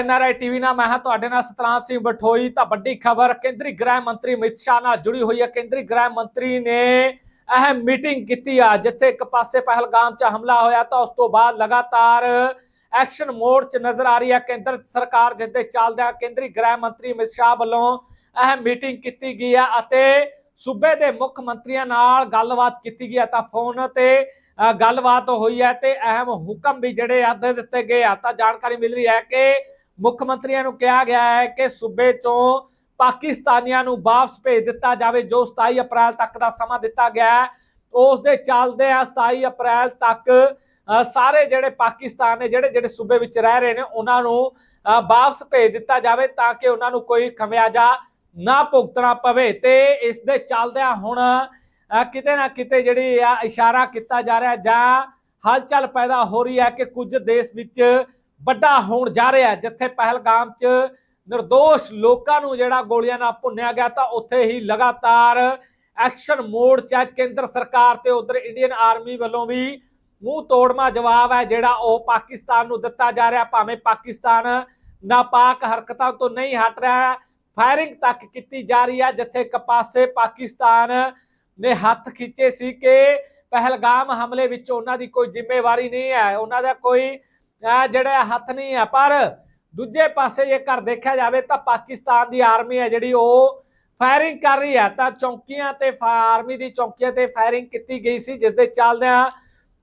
NRI TV ਨਾਲ ਮੈਂ ਹਾਂ ਤੁਹਾਡੇ ਨਾਲ ਸਤਨਾਮ ਸਿੰਘ ਬਠੋਈ। ਤਾਂ ਵੱਡੀ ਖਬਰ, ਕੇਂਦਰੀ ਗ੍ਰਹਿ ਮੰਤਰੀ ਅਮਿਤ ਸ਼ਾਹ ਨਾਲ ਜੁੜੀ ਹੋਈ ਹੈ। ਕੇਂਦਰੀ ਗ੍ਰਹਿ ਮੰਤਰੀ ਨੇ ਅਹਿਮ ਮੀਟਿੰਗ ਕੀਤੀ ਆ, ਜਿੱਥੇ ਇੱਕ ਪਾਸੇ ਪਹਿਲਗਾਮ 'ਚ ਹਮਲਾ ਹੋਇਆ, ਤਾਂ ਉਸ ਤੋਂ ਬਾਅਦ ਲਗਾਤਾਰ ਐਕਸ਼ਨ ਮੋਡ 'ਚ ਨਜ਼ਰ ਆ ਰਹੀ ਹੈ। ਕੇਂਦਰ ਸਰਕਾਰ ਜਿਸ ਚੱਲਦਿਆਂ ਕੇਂਦਰੀ ਗ੍ਰਹਿ ਮੰਤਰੀ ਅਮਿਤ ਸ਼ਾਹ ਵੱਲੋਂ ਅਹਿਮ ਮੀਟਿੰਗ ਕੀਤੀ ਗਈ ਹੈ ਅਤੇ ਸੂਬੇ ਦੇ ਮੁੱਖ ਮੰਤਰੀਆਂ ਨਾਲ ਗੱਲਬਾਤ ਕੀਤੀ ਗਈ ਹੈ ਤਾਂ ਫੋਨ ਤੇ ਗੱਲਬਾਤ ਹੋਈ ਹੈ ਤੇ ਅਹਿਮ ਹੁਕਮ ਵੀ ਜਿਹੜੇ ਆ ਦੇ ਦਿੱਤੇ ਗਏ ਆ। ਤਾਂ ਜਾਣਕਾਰੀ ਮਿਲ ਰਹੀ ਹੈ ਕਿ ਮੁੱਖ ਮੰਤਰੀਆਂ ਨੂੰ ਕਿਹਾ ਗਿਆ ਹੈ ਕਿ ਸੂਬੇ ਚੋਂ ਪਾਕਿਸਤਾਨੀਆਂ ਨੂੰ ਵਾਪਸ ਭੇਜ ਦਿੱਤਾ ਜਾਵੇ, ਜੋ 27 ਅਪ੍ਰੈਲ ਤੱਕ ਦਾ ਸਮਾਂ ਦਿੱਤਾ ਗਿਆ ਹੈ। ਉਸ ਦੇ ਚੱਲਦੇ ਆ 27 ਅਪ੍ਰੈਲ ਤੱਕ ਸਾਰੇ ਜਿਹੜੇ ਪਾਕਿਸਤਾਨ ਨੇ, ਜਿਹੜੇ ਜਿਹੜੇ ਸੂਬੇ ਵਿੱਚ ਰਹਿ ਰਹੇ ਨੇ, ਉਹਨਾਂ ਨੂੰ ਵਾਪਸ ਭੇਜ ਦਿੱਤਾ ਜਾਵੇ ਤਾਂ ਕਿ ਉਹਨਾਂ ਨੂੰ ਕੋਈ ਖਮਿਆਜਾ ਨਾ ਭੁਗਤਣਾ ਪਵੇ। ਤੇ ਇਸ ਦੇ ਚੱਲਦਿਆਂ ਹੁਣ ਕਿਤੇ ਨਾ ਕਿਤੇ ਜਿਹੜੀ ਆ ਇਸ਼ਾਰਾ ਕੀਤਾ ਜਾ ਰਿਹਾ ਜਾਂ ਹਲਚਲ ਪੈਦਾ ਹੋ ਰਹੀ ਹੈ ਕਿ ਕੁਝ ਦੇਸ਼ ਵਿੱਚ ਵੱਡਾ ਹੋਣ ਜਾ ਰਿਹਾ ਹੈ। ਜਿੱਥੇ ਪਹਿਲਗਾਮ 'ਚ નિર્ਦੋਸ਼ ਲੋਕਾਂ ਨੂੰ ਜਿਹੜਾ ਗੋਲੀਆਂ ਨਾਲ ਭੁੰਨਿਆ ਗਿਆ, ਤਾਂ ਉੱਥੇ ਹੀ ਲਗਾਤਾਰ ਐਕਸ਼ਨ ਮੋਡ 'ਚ ਕੇਂਦਰ ਸਰਕਾਰ ਤੇ ਉਧਰ ਇੰਡੀਅਨ ਆਰਮੀ ਵੱਲੋਂ ਵੀ ਮੂੰਹ ਤੋੜਮਾ ਜਵਾਬ ਹੈ, ਜਿਹੜਾ ਉਹ ਪਾਕਿਸਤਾਨ ਨੂੰ ਦਿੱਤਾ ਜਾ ਰਿਹਾ। ਭਾਵੇਂ ਪਾਕਿਸਤਾਨ ਨਾਪਾਕ ਹਰਕਤਾਂ ਤੋਂ ਨਹੀਂ ਹਟ ਰਿਹਾ ਫਾਇਰਿੰਗ ਤੱਕ ਕੀਤੀ ਜਾ ਰਹੀ ਹੈ, ਜਿੱਥੇ ਇੱਕ ਪਾਸੇ ਪਾਕਿਸਤਾਨ ਨੇ ਹੱਥ ਖਿੱਚੇ ਸੀ ਕਿ ਪਹਿਲਗਾਮ ਹਮਲੇ ਵਿੱਚ ਉਹਨਾਂ ਦੀ ਕੋਈ ਜ਼ਿੰਮੇਵਾਰੀ ਨਹੀਂ ਹੈ। ਉਹਨਾਂ ਦਾ ਕੋਈ ਅਹ, ਜਿਹੜਾ ਹੱਥ ਨਹੀਂ ਹੈ ਪਰ ਦੂਜੇ ਪਾਸੇ ਜੇ ਘਰ ਦੇਖਿਆ ਜਾਵੇ ਤਾਂ ਪਾਕਿਸਤਾਨ ਦੀ ਆਰਮੀ ਹੈ ਜਿਹੜੀ ਉਹ ਫਾਇਰਿੰਗ ਕਰ ਰਹੀ ਹੈ। ਤਾਂ ਚੌਕੀਆਂ ਤੇ ਆਰਮੀ ਦੀ ਚੌਕੀਆਂ ਤੇ ਫਾਇਰਿੰਗ ਕੀਤੀ ਗਈ ਸੀ ਜਿਸ ਦੇ ਚੱਲਦਿਆਂ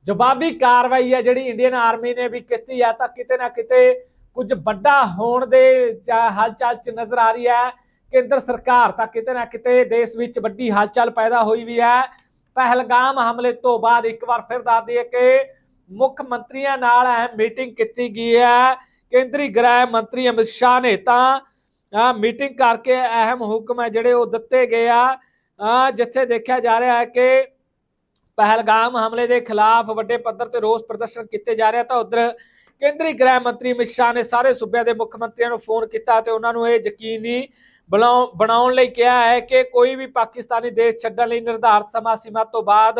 ਜਵਾਬੀ ਕਾਰਵਾਈ ਹੈ ਜਿਹੜੀ ਇੰਡੀਅਨ ਆਰਮੀ ਨੇ ਵੀ ਕੀਤੀ ਹੈ ਤਾਂ ਕਿਤੇ ਨਾ ਕਿਤੇ ਕੁਝ ਵੱਡਾ ਹੋਣ ਦੇ ਜਾਂ ਹਲਚਲ ਚ ਨਜ਼ਰ ਆ ਰਹੀ ਹੈ। ਕੇਂਦਰ ਸਰਕਾਰ ਤਾਂ ਕਿਤੇ ਨਾ ਕਿਤੇ ਦੇਸ਼ ਵਿੱਚ ਵੱਡੀ ਹਲਚਲ ਪੈਦਾ ਹੋਈ ਵੀ ਹੈ। ਪਹਿਲਗਾਮ ਹਮਲੇ ਤੋਂ ਬਾਅਦ ਇੱਕ ਵਾਰ ਫਿਰ ਦੱਸ ਦਈਏ ਕਿ ਮੁੱਖ ਮੰਤਰੀਆਂ ਨਾਲ ਅਹਿਮ ਮੀਟਿੰਗ ਕੀਤੀ ਗਈ ਹੈ ਕੇਂਦਰੀ ਗ੍ਰਹਿ ਮੰਤਰੀ ਅਮਿਤ ਸ਼ਾਹ ਨੇ ਤਾਂ ਮੀਟਿੰਗ ਕਰਕੇ ਅਹਿਮ ਹੁਕਮ ਹੈ ਜਿਹੜੇ ਉਹ ਦਿੱਤੇ ਗਏ ਆ ਜਿੱਥੇ ਦੇਖਿਆ ਜਾ ਰਿਹਾ ਹੈ ਕਿ ਪਹਿਲਗਾਮ ਹਮਲੇ ਦੇ ਖਿਲਾਫ ਵੱਡੇ ਪੱਧਰ ਤੇ ਰੋਸ ਪ੍ਰਦਰਸ਼ਨ ਕੀਤੇ ਜਾ ਰਿਹਾ ਤਾਂ ਉਧਰ ਕੇਂਦਰੀ ਗ੍ਰਹਿ ਮੰਤਰੀ ਅਮਿਤ ਸ਼ਾਹ ਨੇ ਸਾਰੇ ਸੂਬਿਆਂ ਦੇ ਮੁੱਖ ਮੰਤਰੀਆਂ ਨੂੰ ਫੋਨ ਕੀਤਾ ਤੇ ਉਹਨਾਂ ਨੂੰ ਇਹ ਯਕੀਨੀ ਬਣਾਉ- ਬਣਾਉਣ ਲਈ ਕਿਹਾ ਹੈ ਕਿ ਕੋਈ ਵੀ ਪਾਕਿਸਤਾਨੀ ਦੇਸ਼ ਛੱਡਣ ਲਈ ਨਿਰਧਾਰਤ ਸਮਾਂ ਸੀਮਾ ਤੋਂ ਬਾਅਦ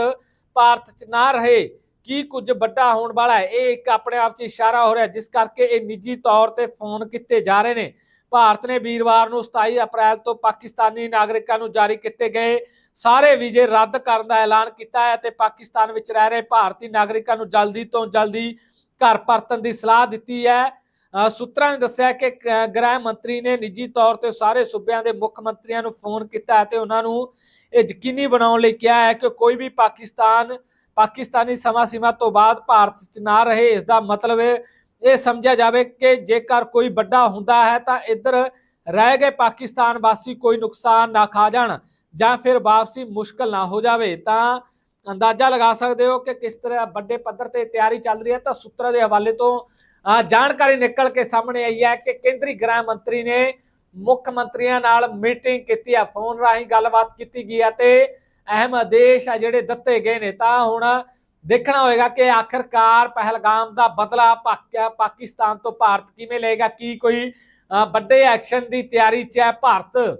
ਭਾਰਤ 'ਚ ਨਾ ਰਹੇ। ਕੀ ਕੁਝ ਵੱਡਾ ਹੋਣ ਵਾਲਾ ਹੈ? ਇਹ ਇੱਕ ਆਪਣੇ ਆਪ 'ਚ ਇਸ਼ਾਰਾ ਹੋ ਰਿਹਾ ਜਿਸ ਕਰਕੇ ਇਹ ਨਿੱਜੀ ਤੌਰ ਤੇ ਫੋਨ ਕੀਤੇ ਜਾ ਰਹੇ ਨੇ। ਭਾਰਤ ਨੇ ਵੀਰਵਾਰ ਨੂੰ 27 ਅਪ੍ਰੈਲ ਤੋਂ ਪਾਕਿਸਤਾਨੀ ਨਾਗਰਿਕਾਂ ਨੂੰ ਜਾਰੀ ਕੀਤੇ ਗਏ ਸਾਰੇ ਵੀਜ਼ੇ ਰੱਦ ਕਰਨ ਦਾ ਐਲਾਨ ਕੀਤਾ ਹੈ ਤੇ ਪਾਕਿਸਤਾਨ ਵਿੱਚ ਰਹਿ ਰਹੇ ਭਾਰਤੀ ਨਾਗਰਿਕਾਂ ਨੂੰ ਜਲਦੀ ਤੋਂ ਜਲਦੀ ਘਰ ਪਰਤਣ ਦੀ ਸਲਾਹ ਦਿੱਤੀ ਹੈ। ਅ, ਸੂਤਰਾਂ ਨੇ ਦੱਸਿਆ ਕਿ ਗ੍ਰਹਿ ਮੰਤਰੀ ਨੇ ਨਿੱਜੀ ਤੌਰ ਤੇ ਸਾਰੇ ਸੂਬਿਆਂ ਦੇ ਮੁੱਖ ਮੰਤਰੀਆਂ ਨੂੰ ਫੋਨ ਕੀਤਾ ਤੇ ਉਹਨਾਂ ਨੂੰ ਇਹ ਯਕੀਨੀ ਬਣਾਉਣ ਲਈ ਕਿਹਾ ਹੈ ਕਿ ਕੋਈ ਵੀ ਪਾਕਿਸਤਾਨ ਪਾਕਿਸਤਾਨੀ ਸਮਾਂ ਸੀਮਾ ਤੋਂ ਬਾਅਦ ਭਾਰਤ 'ਚ ਨਾ ਰਹੇ ਇਸ ਦਾ ਮਤਲਬ ਇਹ ਸਮਝਿਆ ਜਾਵੇ ਕਿ ਜੇਕਰ ਕੋਈ ਵੱਡਾ ਹੁੰਦਾ ਹੈ ਤਾਂ ਇੱਧਰ ਰਹਿ ਗਏ ਪਾਕਿਸਤਾਨ ਵਾਸੀ ਕੋਈ ਨੁਕਸਾਨ ਨਾ ਖਾ ਜਾਣ ਜਾਂ ਫਿਰ ਵਾਪਸੀ ਮੁਸ਼ਕਲ ਨਾ ਹੋ ਜਾਵੇ। ਤਾਂ ਅੰਦਾਜ਼ਾ ਲਗਾ ਸਕਦੇ ਹੋ ਕਿ ਕਿਸ ਤਰ੍ਹਾਂ ਵੱਡੇ ਪੱਧਰ ਤੇ ਤਿਆਰੀ ਚੱਲ ਰਹੀ ਹੈ ਤਾਂ ਸੂਤਰਾਂ ਦੇ ਹਵਾਲੇ ਤੋਂ ਅਹ, ਜਾਣਕਾਰੀ ਨਿਕਲ ਕੇ ਸਾਹਮਣੇ ਆਈ ਹੈ ਕਿ ਕੇਂਦਰੀ ਗ੍ਰਹਿ ਮੰਤਰੀ ਨੇ ਮੁੱਖ ਮੰਤਰੀਆਂ ਨਾਲ ਮੀਟਿੰਗ ਕੀਤੀ ਹੈ ਫੋਨ ਰਾਹੀਂ ਗੱਲਬਾਤ ਕੀਤੀ ਗਈ ਹੈ ਤੇ ਅਹਿਮ ਆਦੇਸ਼ ਆ ਜਿਹੜੇ ਦਿੱਤੇ ਗਏ ਨੇ। ਤਾਂ ਹੁਣ ਦੇਖਣਾ ਹੋਏਗਾ ਕਿ ਆਖਰਕਾਰ ਪਹਿਲਗਾਮ ਦਾ ਬਦਲਾ ਪਾਕਿਆ ਪਾਕਿਸਤਾਨ ਤੋਂ ਭਾਰਤ ਕਿਵੇਂ ਲਏਗਾ ਕੀ ਕੋਈ ਅਹ, ਵੱਡੇ ਐਕਸ਼ਨ ਦੀ ਤਿਆਰੀ 'ਚ ਹੈ ਭਾਰਤ?